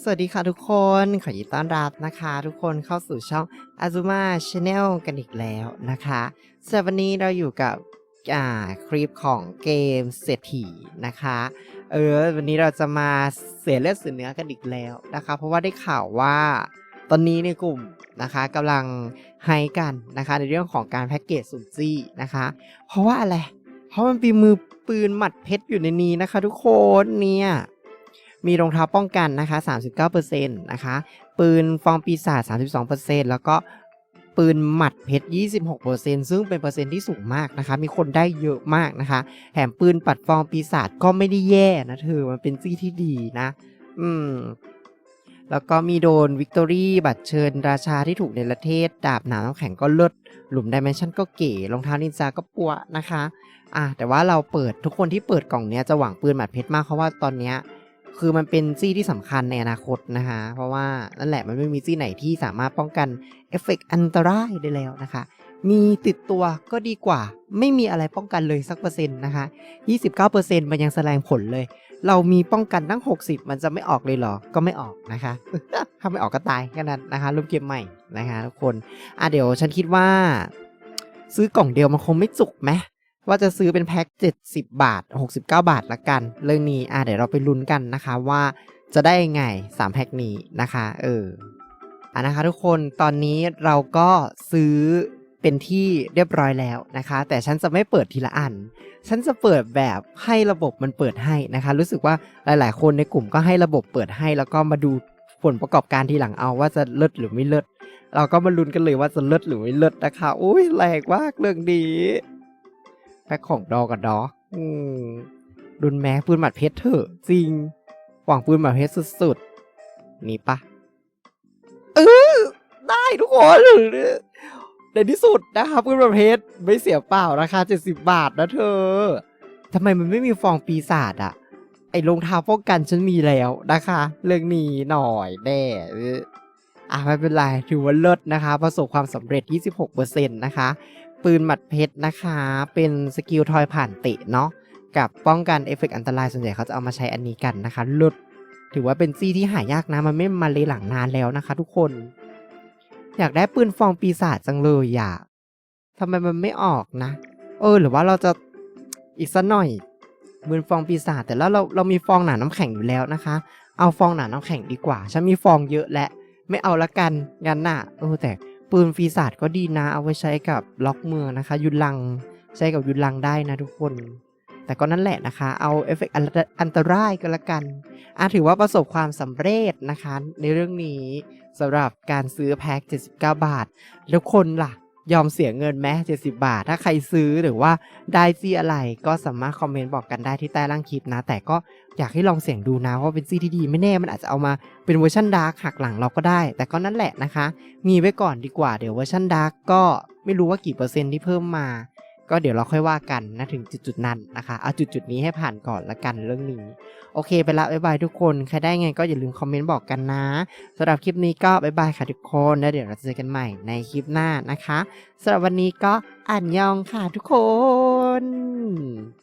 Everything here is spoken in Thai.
สวัสดีค่ะทุกคน ขอยินต้อนรับนะคะ ทุกคนเข้าสู่ช่อง Azuma Channel กันอีกแล้วนะคะสำหรับวันนี้เราอยู่กับอ่าคลิปของเกมเศรษฐีนะคะ เออวันนี้เราจะมาเสียเลือดเสียเนื้อกันอีกแล้วนะคะ เพราะว่าได้ข่าวว่าตอนนี้ในกลุ่มนะคะกำลังไฮกันนะคะ ในเรื่องของการแพ็กเกจสุนจี้นะคะ เพราะว่าอะไร เพราะมันมีมือปืนหมัดเพชรอยู่ในนี้นะคะ ทุกคนเนี่ย มีรองเท้าป้องกันนะคะ 39%นะคะ ปืนฟองปีศาจ32%แล้วก็ปืนหมัดเพชร 26%ซึ่งเป็นเปอร์เซ็นต์ที่สูงมากนะคะ มีคนได้เยอะมากนะคะ แถมปืนปัดฟองปีศาจก็ไม่ได้แย่นะเธอ มันเป็นซี่ที่ดีนะ อืม แล้วก็มีโดนวิกตอรี่บัตรเชิญราชาที่ถูกในประเทศ ดาบหนามน้ำแข็งก็เลิศหลุมดิเมนชันก็เก๋รองเท้านินจาก็ปัวนะคะ อะแต่ว่าเราเปิดทุกคนที่เปิดกล่องเนี้ยจะหวังปืนหมัดเพชรมากเพราะว่าตอนเนี้ย คือมันเป็นจี้ที่สำคัญในอนาคตนะคะเพราะว่านั่นแหละมันไม่มีจี้ไหนที่สามารถป้องกันเอฟเฟกต์อันตรายได้แล้วนะคะ มีติดตัวก็ดีกว่า ไม่มีอะไรป้องกันเลยสักเปอร์เซ็นต์นะคะ 29%มันยังแสดงผลเลย เรามีป้องกันตั้ง 60 มันจะไม่ออกเลยเหรอ ก็ไม่ออกนะคะ ถ้าไม่ออกก็ตายแค่นั้นนะคะรูปเกมใหม่นะคะทุกคน อะเดี๋ยวฉันคิดว่า ซื้อกล่องเดียวมันคงไม่จุกไหม ว่าจะซื้อเป็นแพ็ค70 บาท 69 บาทละกัน เรื่องนี้อะเดี๋ยวเราไปลุ้นกันนะคะว่าจะได้ยังไง 3 แพ็คนี้นะคะ เอออะนะคะทุกคนตอนนี้เราก็ซื้อเป็นที่เรียบร้อยแล้วนะคะ แต่ฉันจะไม่เปิดทีละอัน ฉันจะเปิดแบบให้ระบบมันเปิดให้นะคะ รู้สึกว่าหลาย ๆ คนในกลุ่มก็ให้ระบบเปิดให้ แล้วก็มาดูผลประกอบการทีหลังเอาว่าจะเลิศหรือไม่เลิศเราก็มาลุ้นกันเลยว่าจะเลิศหรือไม่เลิศนะคะอุ้ยแรงมากเรื่องนี้ พ็คของดอกับดออืมดุนแม้ปืนหมัดเพชรเถอะจริง หวังปืนหมัดเพชรสุดๆ นี่ปะเออได้ทุกคนในที่สุดนะคะปืนหมัดเพชรไม่เสียเปล่าราคา70บบาทนะเธอทำไมมันไม่มีฟองปีศาจอะไอ้รองเท้าป้องกันฉันมีแล้วนะคะ เรื่องนี้หน่อยแน่อออะไม่เป็นไร ถือว่าเลิศนะคะ ประสบความสำเร็จ 26%นะคะ ปืนหมัดเพชรนะคะ เป็นสกิลทอยผ่านเตะเนาะกับป้องกันเอฟเฟกอันตรายส่วนใหญ่เขาจะเอามาใช้อันนี้กันนะคะลดถือว่าเป็นซี่ที่หายากนะ มันไม่มาเลยหลังนานแล้วนะคะ ทุกคน อยากได้ปืนฟองปีศาจจังเลยอยากทำไมมันไม่ออกนะ เออ หรือว่าเราจะอีกสักหน่อยปืนฟองปีศาจแต่แล้วเราเรามีฟองหนาน้ำแข็งอยู่แล้วนะคะ เอาฟองหนาน้ำแข็งดีกว่าฉันมีฟองเยอะและ ไม่เอาละกันงั้นน่ะเออแต่ ปืนฟีศาดก็ดีนะ เอาไว้ใช้กับล็อกเมืองนะคะ ยุนลังใช้กับยุนลังได้นะทุกคน แต่ก็นั่นแหละนะคะ เอาเอฟเฟกต์อันตรายก็แล้วกันอาถือว่าประสบความสำเร็จนะคะ ในเรื่องนี้สำหรับการซื้อแพ็ค 79 บาท แล้วคนล่ะ ยอมเสียเงินไหม70 บาท ถ้าใครซื้อหรือว่าได้ซี่อะไรก็สามารถคอมเมนต์บอกกันได้ที่ใต้ล่างคลิปนะ แต่ก็อยากให้ลองเสียงดูนะว่าเป็นซี่ที่ดีไม่แน่มันอาจจะเอามาเป็นเวอร์ชันดาร์กหักหลังเราก็ได้ แต่ก็นั่นแหละนะคะ มีไว้ก่อนดีกว่าเดี๋ยวเวอร์ชันดาร์กก็ไม่รู้ว่ากี่เปอร์เซ็นต์ที่เพิ่มมา ก็เดี๋ยวเราค่อยว่ากันนะถึงจุดๆนั้นนะคะเอาจุดๆนี้ให้ผ่านก่อนละกันเรื่องนี้โอเคไปละบ๊ายบายทุกคน ใครได้ไงก็อย่าลืมคอมเมนต์บอกกันนะสำหรับคลิปนี้ก็บ๊ายบายค่ะทุกคนแล้วเดี๋ยวเราจะเจอกันใหม่ในคลิปหน้านะคะสำหรับวันนี้ก็อันยองค่ะทุกคน